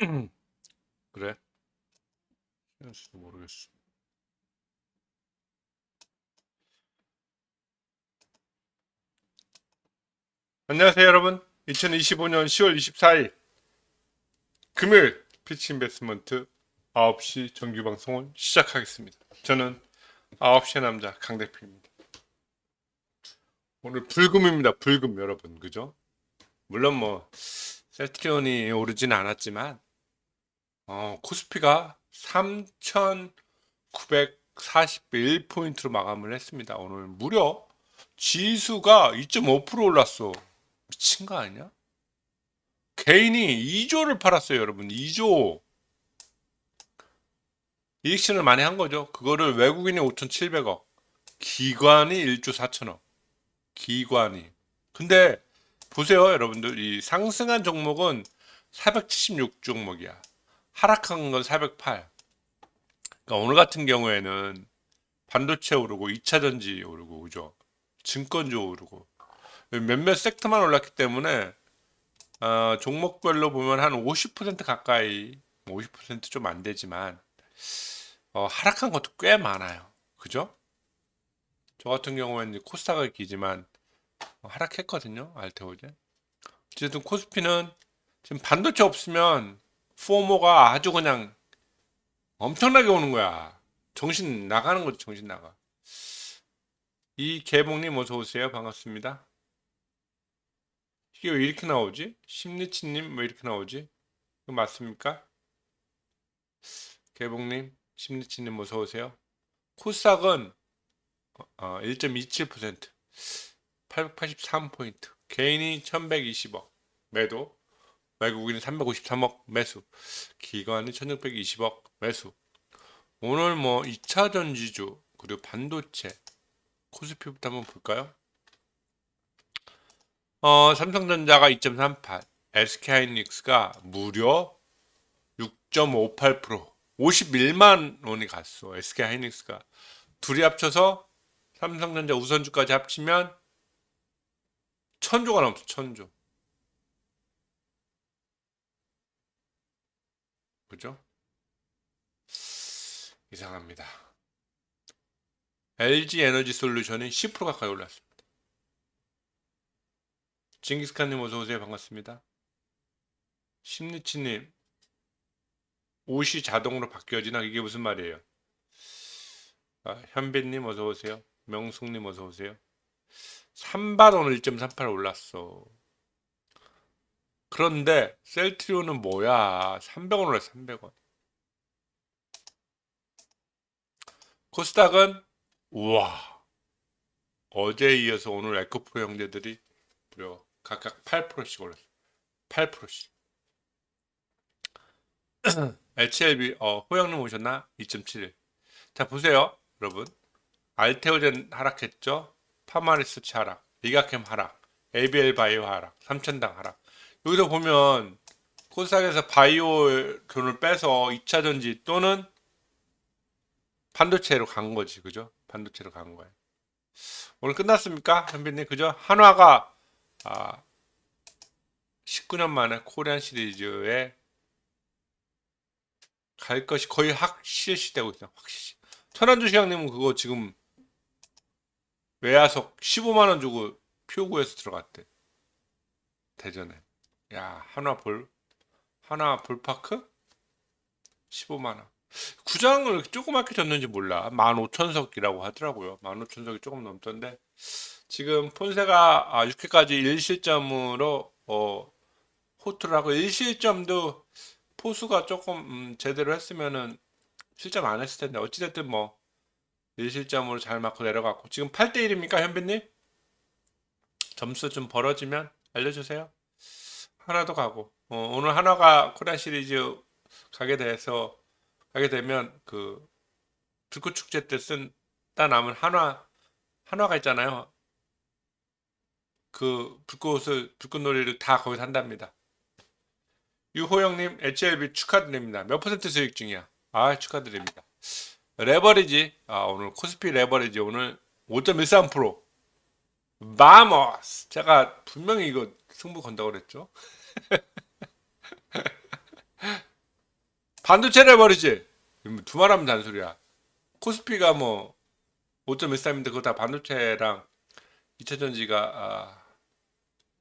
그래? 시간수도 모르겠어. 안녕하세요, 여러분. 2025년 10월 24일 금요일 피치 인베스먼트 9시 정규 방송을 시작하겠습니다. 저는 9시의 남자 강 대표입니다. 오늘 불금입니다. 불금 여러분. 그죠? 물론 뭐 셀트리온이 오르진 않았지만 어, 코스피가 3,941포인트로 마감을 했습니다. 오늘 무려 지수가 2.5% 올랐어. 미친 거 아니야? 개인이 2조를 팔았어요, 여러분. 2조. 이익신을 많이 한 거죠. 그거를 외국인이 5,700억, 기관이 1조 4천억. 기관이. 근데 보세요, 여러분들. 이 상승한 종목은 476 종목이야. 하락한 건 408. 그러니까 오늘 같은 경우에는 반도체 오르고 2차 전지 오르고 그죠? 증권주 오르고 몇몇 섹터만 올랐기 때문에 어, 종목별로 보면 한 50% 가까이 50%좀 안 되지만 어, 하락한 것도 꽤 많아요. 그죠? 저 같은 경우에는 코스닥을 기지만 어, 하락했거든요. 알테오제. 어쨌든 코스피는 지금 반도체 없으면 포모가 아주 그냥 엄청나게 오는 거야. 정신 나가는 거지, 정신 나가. 이 개봉님 어서 오세요. 반갑습니다. 이게 왜 이렇게 나오지? 심리치님 왜 이렇게 나오지? 이거 맞습니까? 개봉님, 심리치님 어서 오세요. 어, 1.27%, 883포인트, 개인이 1120억 매도, 외국인이 353억 매수, 기관이 1620억 매수. 오늘 뭐 2차 전지주 그리고 반도체 코스피부터 한번 볼까요? 어, 삼성전자가 2.38, SK하이닉스가 무려 6.58%, 51만 원이 갔어. SK하이닉스가 둘이 합쳐서 삼성전자 우선주까지 합치면 천조가 넘어 천조. 그죠? 이상합니다. LG 에너지 솔루션이 10% 가까이 올랐습니다. 징기스칸님 어서오세요. 반갑습니다. 심리치님, 옷이 자동으로 바뀌어지나? 이게 무슨 말이에요? 아, 현빈님 어서오세요. 명숙님 어서오세요. 3바 오늘 1.38 올랐어. 그런데 셀트리온은 뭐야? 300원 올랐어. 300원. 코스닥은 우와 어제에 이어서 오늘 에코프로 형제들이 무려 각각 8%씩 올랐어. 8%씩. HLB 어, 호영님 오셨나? 2.7. 자 보세요, 여러분. 알테오젠 하락했죠. 파마리스 치 하락, 리가캠 하락, ABL 바이오 하락, 삼천당 하락. 여기서 보면 코스닥에서 바이오 돈을 빼서 2차 전지 또는 반도체로 간 거지, 그죠? 반도체로 간 거예요. 오늘 끝났습니까, 현빈님? 그죠? 한화가 아, 19년 만에 코리안 시리즈에 갈 것이 거의 확실시되고 있어요. 확실시. 천안주 시장님은 그거 지금 외야석 15만 원 주고 표구에서 들어갔대. 대전에. 야, 하나 볼 하나 볼파크 15만 원. 구장을 이렇게 조그맣게 졌는지 몰라. 15,000석이라고 하더라고요. 15,000석이 조금 넘던데 지금 폰세가 아, 6회까지 1실점으로 어, 호투를 하고 1실점도 포수가 조금 음, 제대로 했으면은 실점 안 했을 텐데 어찌됐든 뭐 1실점으로 잘 맞고 내려갔고 지금 8대 1입니까 현빈님? 점수 좀 벌어지면 알려주세요. 하나도 가고 어, 오늘 하나가 코리안 시리즈 가게 돼서 가게 되면 그 불꽃 축제 때 쓴 따 남은 한화 한화가 있잖아요. 그 불꽃을 불꽃놀이를 다 거기서 한답니다. 유호영님 HLB 축하드립니다. 몇 퍼센트 수익 중이야? 아 축하드립니다. 레버리지 아 오늘 코스피 레버리지 오늘 5.13% 마머스 제가 분명히 이거 승부 건다고 그랬죠. 반도체를 해버리지. 뭐 두말하면 단소리야. 코스피가 뭐 5.13인데 그거 다 반도체랑 2차전지가 아,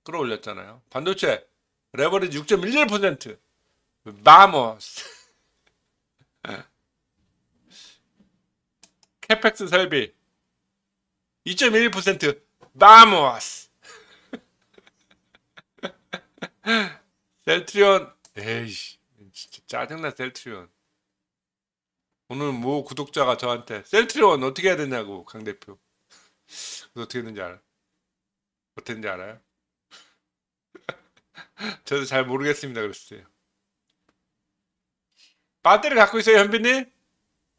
끌어올렸잖아요. 반도체 레버리지 6.11% 마모스 캐펙스 설비 2.1% 마모스 셀트리온. 에이씨 진짜 짜증나 셀트리온. 오늘 뭐 구독자가 저한테 셀트리온 어떻게 해야 되냐고 강 대표. 어떻게 했는지 알아? 어떻게 했는지 알아요? 저도 잘 모르겠습니다 그랬어요. 배터리 갖고 있어요 현빈님?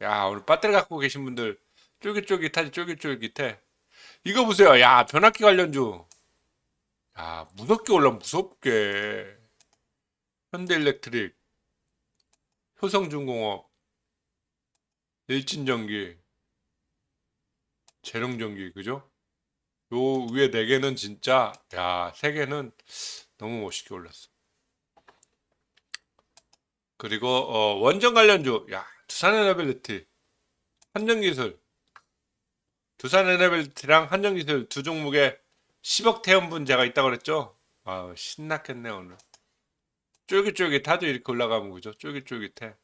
야 오늘 배터리 갖고 계신 분들 쫄깃쫄깃하지 쫄깃쫄깃해. 이거 보세요. 야 변압기 관련주 야 무섭게 올라 무섭게. 현대일렉트릭 효성중공업 일진전기 재룡전기 그죠? 요 위에 네 개는 진짜 야세 개는 너무 멋있게 올랐어. 그리고 어, 원전 관련주 야 두산에너빌리티 한전기술. 두산에너빌리티랑 한전기술 두 종목에 10억 태연분제가 있다고 그랬죠? 아 신났겠네 오늘. 쫄깃쫄깃하죠? 이렇게 올라가면 그죠? 쫄깃쫄깃해.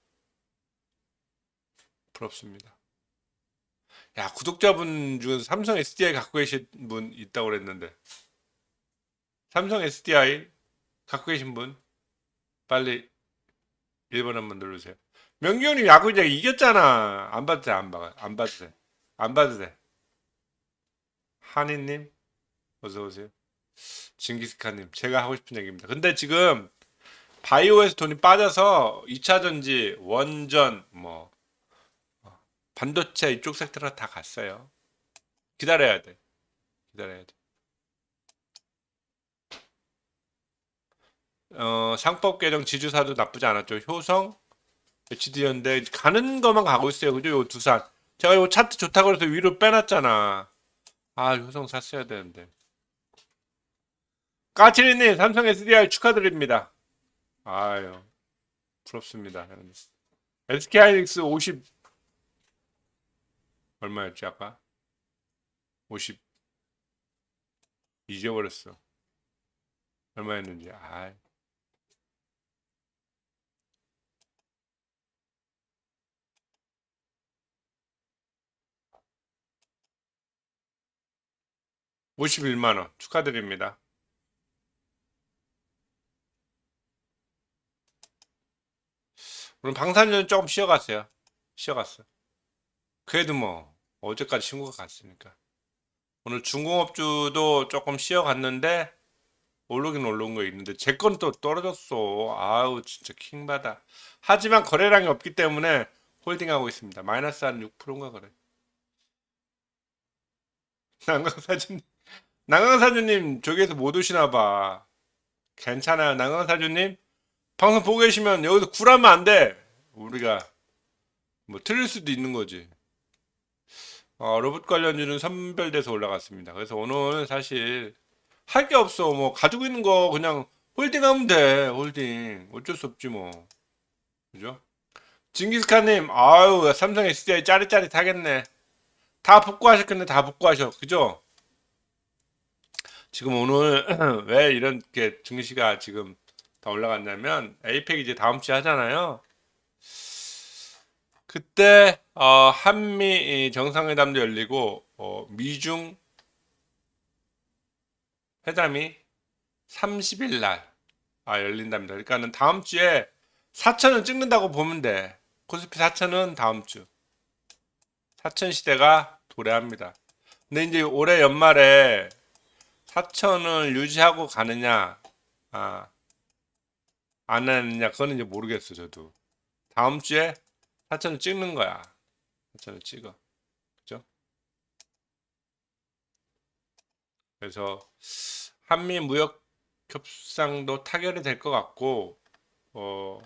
부럽습니다. 야 구독자분 중에서 삼성 SDI 갖고 계신 분 있다고 그랬는데. 삼성 SDI 갖고 계신 분? 빨리 1번 한번 누르세요. 명기형님 야구 이제 이겼잖아. 안 봐도 돼 안 봐, 안 봐도 돼 안 봐도 돼 한이님 어서 오세요 징기스칸님 제가 하고 싶은 얘기입니다 근데 지금 바이오에서 돈이 빠져서 2차 전지 원전 뭐 어, 반도체 이쪽 섹터로 다 갔어요 기다려야 돼 기다려야 돼 어, 상법 개정 지주사도 나쁘지 않았죠. 효성, HD연대 가는 것만 가고 있어요. 그죠? 요 두산. 제가 요 차트 좋다고 해서 위로 빼놨잖아. 아, 효성 샀어야 되는데. 까치리님, 삼성 SDI 축하드립니다. 아유, 부럽습니다. SK하이닉스 50 얼마였지 아까? 50 잊어버렸어. 얼마였는지. 아. (51만 원) 축하드립니다. 오늘 방탄전 조금 쉬어갔어요. 쉬어갔어. 그래도 뭐 어제까지 신고가 갔으니까. 오늘 중공업주도 조금 쉬어갔는데 오르긴 오른 거 있는데 제 건 또 떨어졌어. 아우 진짜 킹받아. 하지만 거래량이 없기 때문에 홀딩하고 있습니다. 마이너스 한 6%인가 그래. 난강사주님, 난강사주님 저기에서 못 오시나 봐. 괜찮아요, 난강사주님. 방송 보고 계시면 여기서 굴하면 안 돼. 우리가 뭐 틀릴 수도 있는 거지. 어, 로봇 관련주는 선별돼서 올라갔습니다. 그래서 오늘 사실 할 게 없어. 뭐 가지고 있는 거 그냥 홀딩하면 돼. 홀딩. 어쩔 수 없지 뭐. 그죠? 징기스칸님, 아유 삼성 SDI 짜릿짜릿하겠네. 다 복구하셨겠네. 다 복구하셔. 그죠? 지금 오늘 왜 이렇게 증시가 지금 다 올라갔냐면 에이펙 이제 다음 주에 하잖아요. 그때 어, 한미 정상회담도 열리고 어, 미중 회담이 30일 날 아, 열린답니다. 그러니까는 다음 주에 4천은 찍는다고 보면 돼. 코스피 4천은 다음 주. 4천 시대가 도래합니다. 근데 이제 올해 연말에 4천을 유지하고 가느냐, 아, 안 하느냐, 그거는 이제 모르겠어, 저도. 다음 주에 4천을 찍는 거야. 4천을 찍어. 그죠? 그래서 한미 무역 협상도 타결이 될 것 같고, 어,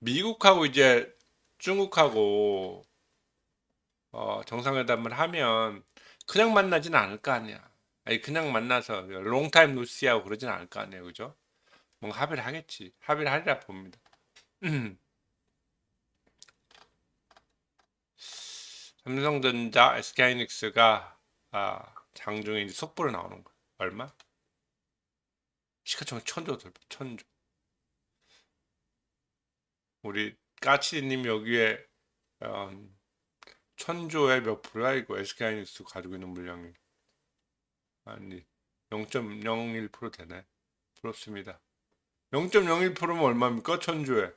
미국하고 이제 중국하고 어, 정상회담을 하면 그냥 만나진 않을 거 아니야. 아니 그냥 만나서 롱타임 노시하고 그러진 않을 거 아니에요, 그죠? 뭔가 합의를 하겠지. 합의를 하리라 봅니다. 음. 삼성전자, SK이닉스가 아, 장중에 이제 속보로 나오는 거 얼마? 시가총 천조 돌파, 천조. 우리 까치님 여기에 어, 천조의 몇 프로야 이거 SK이닉스 가지고 있는 물량이 아니 0.01% 되네 부럽습니다 0.01%면 얼마입니까? 천조에.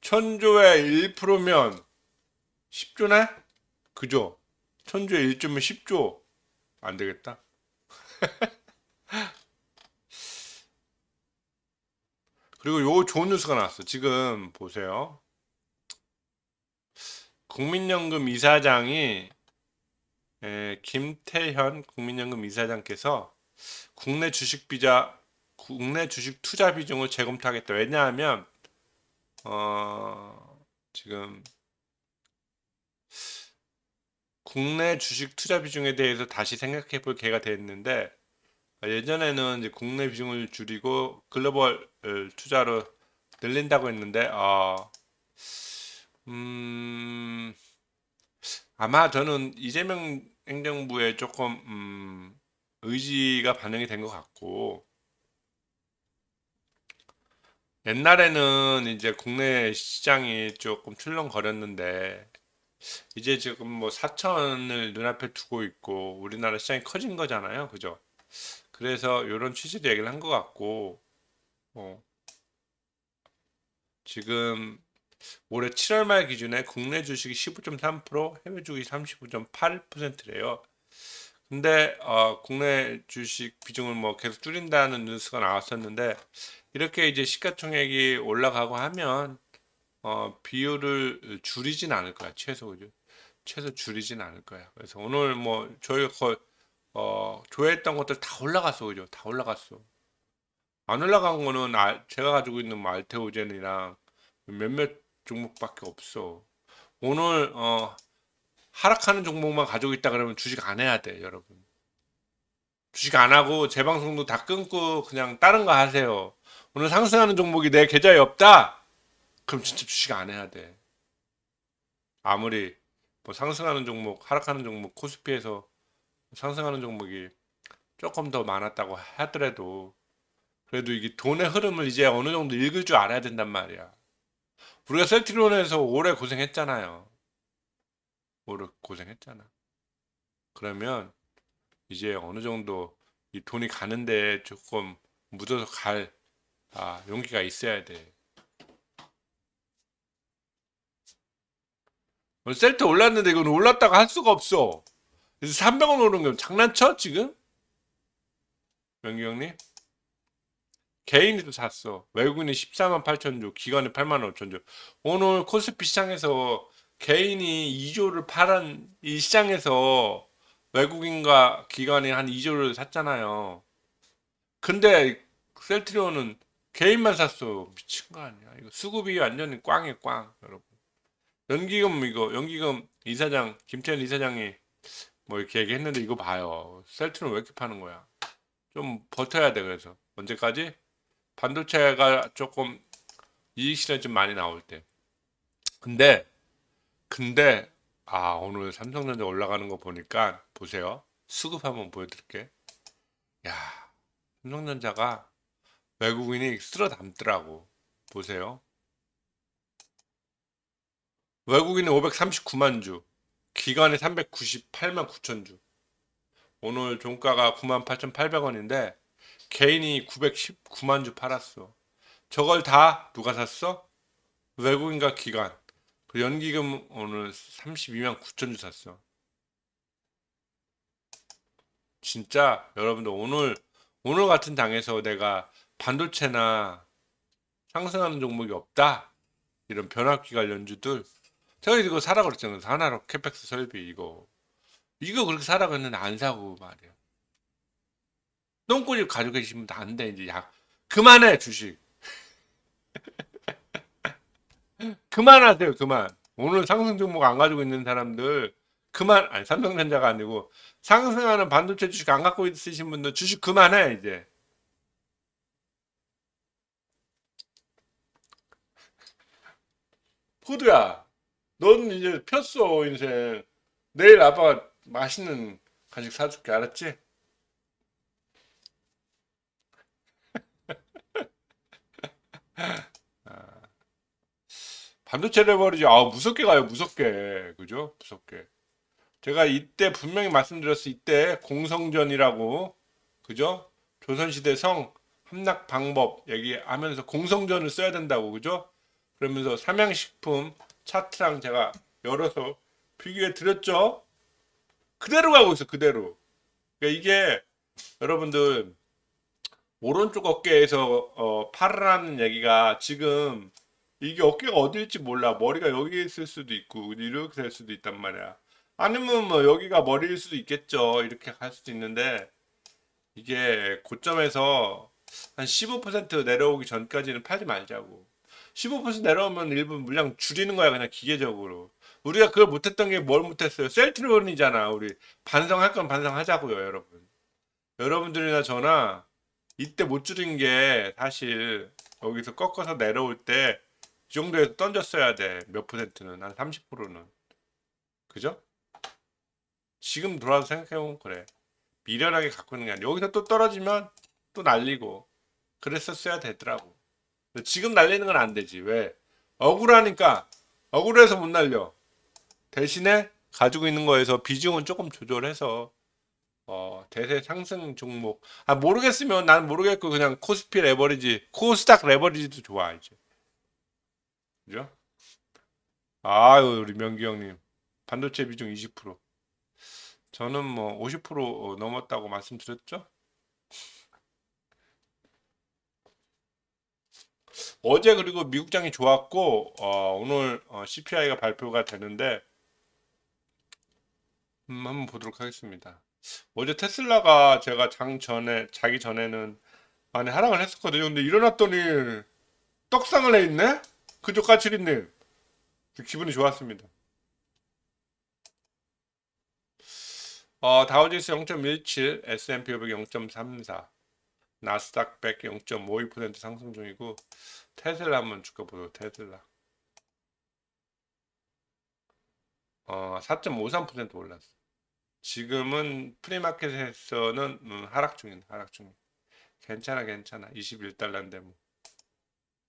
천조에 1%면 10조네? 그죠? 천조에 1조면 10조. 안 되겠다. 그리고 요 좋은 뉴스가 나왔어. 지금 보세요. 국민연금 이사장이 에, 김태현 국민연금 이사장께서 국내 주식 비자 국내 주식 투자 비중을 재검토하겠다. 왜냐하면 어, 지금 국내 주식 투자 비중에 대해서 다시 생각해 볼 기회가 됐는데 예전에는 이제 국내 비중을 줄이고 글로벌 어, 투자로 늘린다고 했는데 어, 음, 아마 저는 이재명 행정부의 조금 음, 의지가 반영이 된 것 같고 옛날에는 이제 국내 시장이 조금 출렁거렸는데 이제 지금 뭐 4천을 눈앞에 두고 있고 우리나라 시장이 커진 거잖아요. 그죠? 그래서 이런 취지로 얘기를 한 것 같고 어, 지금 올해 7월 말 기준에 국내 주식이 15.3%, 해외 주식이 35.8%래요. 근데 어, 국내 주식 비중을 뭐 계속 줄인다는 뉴스가 나왔었는데 이렇게 이제 시가총액이 올라가고 하면 어, 비율을 줄이진 않을 거야 최소 그죠? 최소 줄이진 않을 거야. 그래서 오늘 뭐 저희가 거의 어, 조회했던 것들 다 올라갔어 그죠? 다 올라갔어. 안 올라간 거는 알- 제가 가지고 있는 뭐 알테오젠이랑 몇몇 종목밖에 없어. 오늘 어, 하락하는 종목만 가지고 있다 그러면 주식 안 해야 돼, 여러분. 주식 안 하고 재방송도 다 끊고 그냥 다른 거 하세요. 오늘 상승하는 종목이 내 계좌에 없다? 그럼 진짜 주식 안 해야 돼. 아무리 뭐 상승하는 종목, 하락하는 종목, 코스피에서 상승하는 종목이 조금 더 많았다고 하더라도 그래도 이게 돈의 흐름을 이제 어느 정도 읽을 줄 알아야 된단 말이야. 우리가 셀트리온에서 오래 고생했잖아요. 오래 고생했잖아. 그러면 이제 어느 정도 이 돈이 가는데 조금 묻어서 갈 아, 용기가 있어야 돼. 셀트 올랐는데 이건 올랐다가 할 수가 없어. 그래서 300원 오른 거 장난쳐 지금? 명기 형님? 개인이 도 샀어. 외국인이 14만 8천 주, 기관이 8만 5천 주. 오늘 코스피 시장에서 개인이 2조를 팔은 이 시장에서 외국인과 기관이 한 2조를 샀잖아요. 근데 셀트리온은 개인만 샀어. 미친 거 아니야. 이거 수급이 완전히 꽝이에요, 꽝, 여러분. 연기금 이거 연기금 이사장 김태현 이사장이 뭐 이렇게 얘기했는데 이거 봐요. 셀트리온 왜 이렇게 파는 거야? 좀 버텨야 돼 그래서 언제까지? 반도체가 조금 이익 실현 좀 많이 나올 때. 근데 근데 아 오늘 삼성전자 올라가는 거 보니까 보세요. 수급 한번 보여드릴게. 야 삼성전자가 외국인이 쓸어 담더라고. 보세요. 외국인이 539만 주, 기관이 398만 9천 주. 오늘 종가가 98,800원인데 개인이 919만 주 팔았어. 저걸 다 누가 샀어? 외국인과 기관. 그 연기금 오늘 32만 9천 주 샀어. 진짜 여러분들 오늘 오늘 같은 당에서 내가 반도체나 상승하는 종목이 없다. 이런 변압기 관련주들 제가 이거 사라 그랬잖아요. 하나로 캐펙스 설비 이거 이거 그렇게 사라 그랬는데 안 사고 말이야. 똥꼬집 가지고 계시면 안 돼. 이제 약 그만해 주식. 그만하세요. 그만. 오늘 상승 종목 안 가지고 있는 사람들 그만 아니 삼성전자가 아니고 상승하는 반도체 주식 안 갖고 있으신 분들 주식 그만해 이제. 포드야, 넌 이제 폈어 인생. 내일 아빠가 맛있는 간식 사줄게 알았지? 아, 반도체 레버리지 아 무섭게 가요 무섭게 그죠? 무섭게 제가 이때 분명히 말씀드렸어 이때 공성전이라고 그죠? 조선시대 성 함락 방법 얘기하면서 공성전을 써야 된다고 그죠? 그러면서 삼양식품 차트랑 제가 열어서 비교해 드렸죠? 그대로 가고 있어 그대로. 그러니까 이게 여러분들 오른쪽 어깨에서 어, 팔으라는 얘기가 지금 이게 어깨가 어딜지 몰라. 머리가 여기 있을 수도 있고 이렇게 될 수도 있단 말이야. 아니면 뭐 여기가 머리일 수도 있겠죠. 이렇게 갈 수도 있는데 이게 고점에서 한 15% 내려오기 전까지는 팔지 말자고 15% 내려오면 일본 물량 줄이는 거야 그냥 기계적으로. 우리가 그걸 못했던 게 뭘 못했어요? 셀트리온이잖아 우리. 반성할 건 반성하자고요 여러분. 여러분들이나 저나 이때 못 줄인 게 사실 여기서 꺾어서 내려올 때 이 정도에서 던졌어야 돼 몇 퍼센트는. 한 30%는. 그죠? 지금 돌아서 생각해보면 그래. 미련하게 갖고 있는 게 아니라 여기서 또 떨어지면 또 날리고 그랬었어야 되더라고 지금 날리는 건 안 되지. 왜? 억울하니까. 억울해서 못 날려. 대신에 가지고 있는 거에서 비중은 조금 조절해서 어, 대세 상승 종목. 아 모르겠으면 난 모르겠고 그냥 코스피 레버리지 코스닥 레버리지도 좋아 이제. 그죠? 아유 우리 명기 형님. 반도체 비중 20% 저는 뭐 50% 넘었다고 말씀드렸죠? 어제 그리고 미국장이 좋았고 어, 오늘 어, CPI가 발표가 되는데 음, 한번 보도록 하겠습니다. 어제 테슬라가 제가 장 전에 자기 전에는 많이 하락을 했었거든요. 근데 일어났더니 떡상을 해 있네? 그죠 까칠이님? 기분이 좋았습니다. 어, 다우지수 0.17, S&P 500 0.34, 나스닥 100 0.52% 상승 중이고 테슬라 한번 주가 보죠. 테슬라. 어, 4.53% 올랐어. 지금은 프리마켓에서는 음, 하락 중인 하락 중. 괜찮아, 괜찮아. 21달러인데 뭐.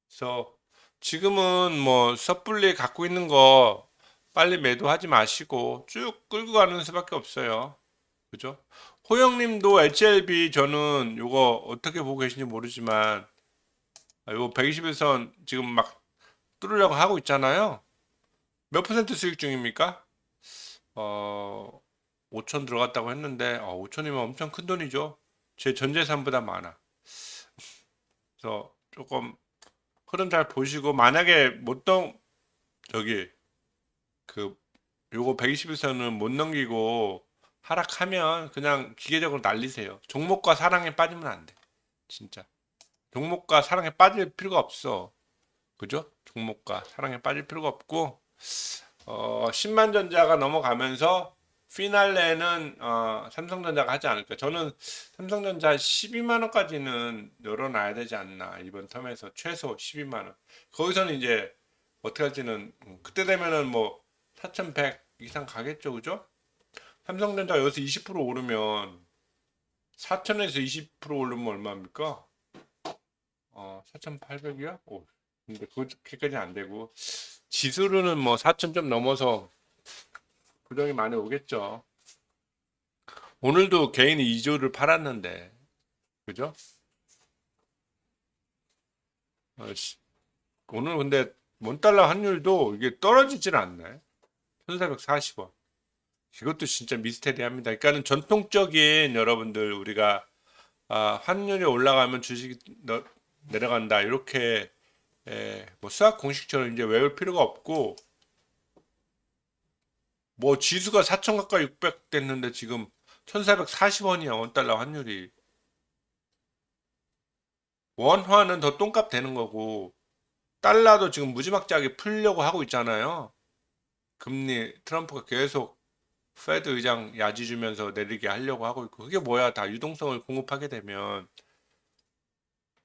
그래서 지금은 뭐 섣불리 갖고 있는 거 빨리 매도하지 마시고 쭉 끌고 가는 수밖에 없어요. 그죠? 호영님도 HLB 저는 요거 어떻게 보고 계신지 모르지만 아, 요거 121선 지금 막 뚫으려고 하고 있잖아요. 몇 퍼센트 수익 중입니까? 어, 5천 들어갔다고 했는데 어, 5천이면 엄청 큰 돈이죠. 제 전 재산보다 많아. 그래서 조금 흐름 잘 보시고 만약에 못동 저기 그 요거 121선은 못 넘기고 하락하면 그냥 기계적으로 날리세요. 종목과 사랑에 빠지면 안 돼. 진짜. 종목과 사랑에 빠질 필요가 없어. 그죠? 종목과 사랑에 빠질 필요가 없고 어, 10만 전자가 넘어가면서 피날레는 어, 삼성전자가 하지 않을까. 저는 삼성전자 12만 원까지는 열어놔야 되지 않나. 이번 텀에서 최소 12만 원. 거기서는 이제 어떻게 할지는 음, 그때 되면은 뭐 4,100 이상 가겠죠. 그죠? 삼성전자 여기서 20% 오르면 4천에서 20% 오르면 얼마입니까? 어, 4,800이야? 오, 근데 그렇게까지 안 되고 지수로는 뭐 4천 좀 넘어서 부정이 많이 오겠죠. 오늘도 개인이 2조를 팔았는데, 그죠? 어, 씨, 오늘 근데 원달러 환율도 이게 떨어지질 않네. 1440원. 이것도 진짜 미스테리합니다. 그러니까는 전통적인 여러분들 우리가 아, 환율이 올라가면 주식이 너- 내려간다 이렇게 에, 뭐 수학 공식처럼 이제 외울 필요가 없고 뭐 지수가 4천 가까이 600 됐는데 지금 1440원이야 원달러 환율이 원화는 더 똥값 되는 거고 달러도 지금 무지막지하게 풀려고 하고 있잖아요. 금리 트럼프가 계속 페드 의장 야지 주면서 내리게 하려고 하고 있고 그게 뭐야 다 유동성을 공급하게 되면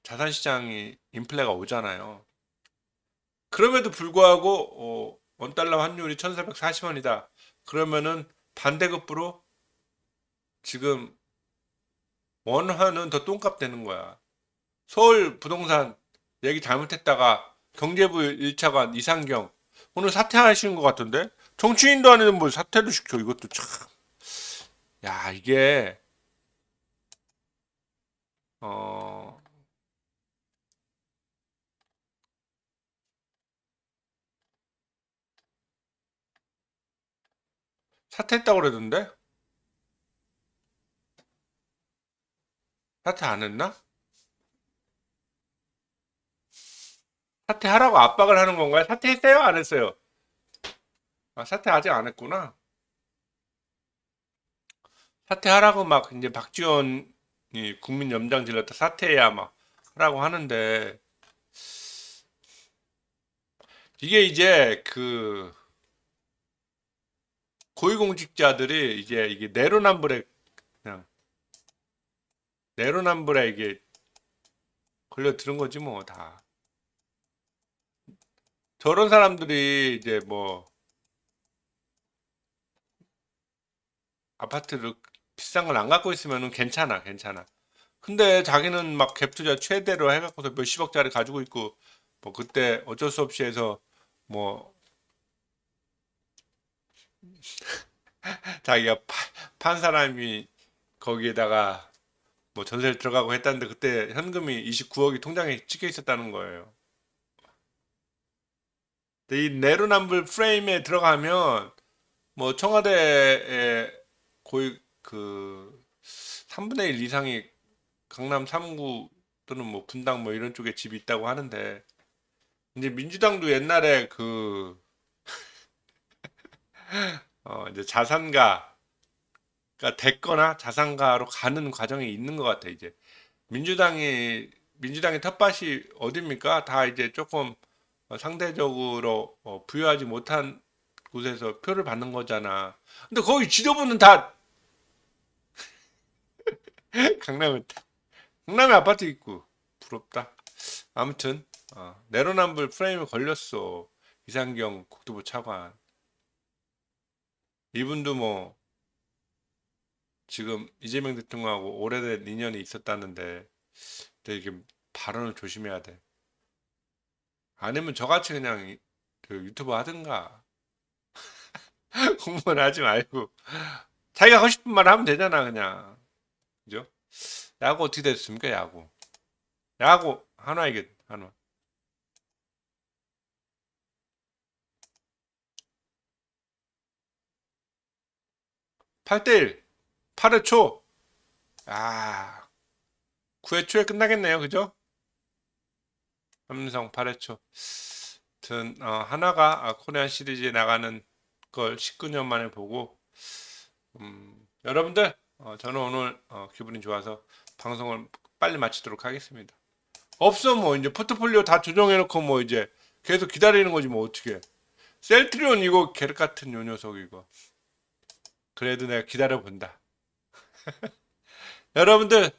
자산 시장이 인플레가 오잖아요. 그럼에도 불구하고 어, 원달러 환율이 1440원이다. 그러면은 반대급부로 지금 원화는 더 똥값 되는 거야. 서울 부동산 얘기 잘못했다가 경제부 1차관 이상경 오늘 사퇴하시는 것 같은데 정치인도 아니는 뭘 사퇴를 시켜 이것도 참. 야 이게 어 사퇴했다고 그러던데 사퇴 안 했나? 사퇴하라고 압박을 하는 건가요? 사퇴했어요? 안 했어요? 아, 사퇴 아직 안 했구나. 사퇴하라고 막 이제 박지원이 국민 염장 질렀다 사퇴해야 막 하라고 하는데 이게 이제 그 고위공직자들이 이제 이게 내로남불에 그냥 내로남불에 이게 걸려 들은 거지 뭐 다. 저런 사람들이 이제 뭐 아파트를 비싼 걸 안 갖고 있으면은 괜찮아, 괜찮아. 근데 자기는 막 갭 투자 최대로 해갖고서 몇십억짜리 가지고 있고 뭐 그때 어쩔 수 없이 해서 뭐 자기가 파- 판 사람이 거기에다가 뭐 전세를 들어가고 했다는데 그때 현금이 29억이 통장에 찍혀 있었다는 거예요. 근데 이 내로남불 프레임에 들어가면 뭐 청와대에 거의 그 3분의 1 이상이 강남 3구 또는 뭐 분당 뭐 이런 쪽에 집이 있다고 하는데 이제 민주당도 옛날에 그 어, 이제 자산가가 됐거나 자산가로 가는 과정이 있는 것 같아 이제 민주당이 민주당의 텃밭이 어딥니까? 다 이제 조금 어, 상대적으로 어, 부유하지 못한 곳에서 표를 받는 거잖아. 근데 거기 지도부는 다 강남에 강남에 아파트 있고 부럽다. 아무튼 어, 내로남불 프레임에 걸렸어. 이상경 국토부 차관. 이분도 뭐 지금 이재명 대통령하고 오래된 인연이 있었다는데 이게 발언을 조심해야 돼. 아니면 저같이 그냥 이- 그 유튜버 하든가 공무원 하지 말고 자기가 하고 싶은 말 하면 되잖아 그냥 그죠? 야구 어떻게 됐습니까 야구 야구 이게 한화 8대1 8회 초 아, 9회 초에 끝나겠네요 그죠? 삼성 8회 초 하여튼 어, 하나가 아, 코리안 시리즈에 나가는 걸 19년 만에 보고 음, 여러분들 어, 저는 오늘 어, 기분이 좋아서 방송을 빨리 마치도록 하겠습니다. 없어 뭐 이제 포트폴리오 다 조정해놓고 뭐 이제 계속 기다리는 거지 뭐 어떻게 셀트리온 이거 계륵 같은 요 녀석 이거 그래도 내가 기다려 본다. 여러분들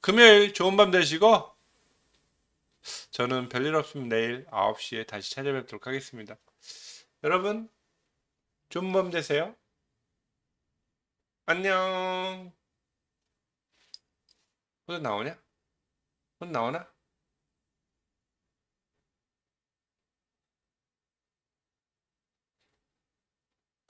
금요일 좋은 밤 되시고 저는 별일 없으면 내일 9시에 다시 찾아뵙도록 하겠습니다. 여러분 좋은 밤 되세요. 안녕. 오늘 나오냐? 오늘 나오나?